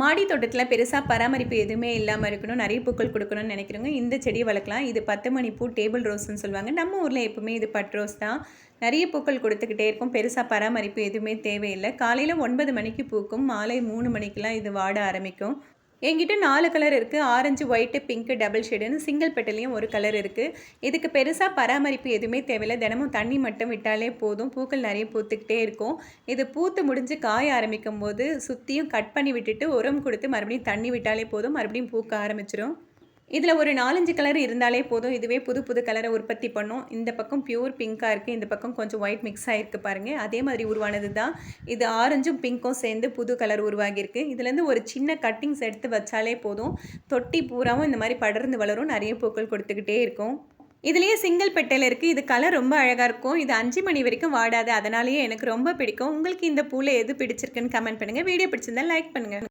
மாடி தோட்டத்தில் பெருசாக பராமரிப்பு எதுவுமே இல்லாமல் இருக்கணும். நிறைய பூக்கள் கொடுக்கணும்னு நினைக்கிறவங்க இந்த செடியை வளர்க்கலாம். இது பத்து மணி பூ டேபிள் ரோஸ்ன்னு சொல்லுவாங்க. நம்ம ஊரில் எப்பவுமே இது பட் ரோஸ் தான். நிறைய பூக்கள் கொடுத்துக்கிட்டே இருக்கும். பெருசாக பராமரிப்பு எதுவுமே தேவையில்லை. காலையில் ஒன்பது மணிக்கு பூக்கும். மாலை மூணு மணிக்கெலாம் இது வாட ஆரம்பிக்கும். என்கிட்ட நாலு கலர் இருக்குது ஆரஞ்சு ஒயிட்டு பிங்க்கு டபுள் ஷேடுன்னு சிங்கிள் பெட்டலையும் ஒரு கலர் இருக்குது இதுக்கு பெருசாக பராமரிப்பு எதுவுமே தேவையில்லை. தினமும் தண்ணி மட்டும் விட்டாலே போதும். பூக்கள் நிறைய பூத்துக்கிட்டே இருக்கும். இது பூத்து முடிஞ்சு காய ஆரம்பிக்கும் போது சுற்றியும் கட் பண்ணி விட்டுட்டு உரம் கொடுத்து மறுபடியும் தண்ணி விட்டாலே போதும். மறுபடியும் பூக்க ஆரம்பிச்சிடும் இதில் ஒரு நாலஞ்சு கலர் இருந்தாலே போதும். இதுவே புது புது கலரை உற்பத்தி பண்ணும். இந்த பக்கம் பியூர் பிங்காக இருக்குது இந்த பக்கம் கொஞ்சம் ஒயிட் மிக்ஸ் ஆகிருக்கு பாருங்கள் அதே மாதிரி உருவானது தான் இது ஆரஞ்சும் பிங்க்கும் சேர்ந்து புது கலர் உருவாகியிருக்கு. இதுலேருந்து ஒரு சின்ன கட்டிங்ஸ் எடுத்து வச்சாலே போதும். தொட்டி பூராவும் இந்த மாதிரி படர்ந்து வளரும். நிறைய பூக்கள் கொடுத்துக்கிட்டே இருக்கும். இதுலேயே சிங்கிள் பெட்டையில் இருக்குது இது கலர் ரொம்ப அழகாக இருக்கும். இது அஞ்சு மணி வரைக்கும் வாடாது. அதனாலேயே எனக்கு ரொம்ப பிடிக்கும். உங்களுக்கு இந்த பூவில் எது பிடிச்சிருக்குன்னு கமெண்ட் பண்ணுங்கள் வீடியோ பிடிச்சிருந்தா லைக் பண்ணுங்கள்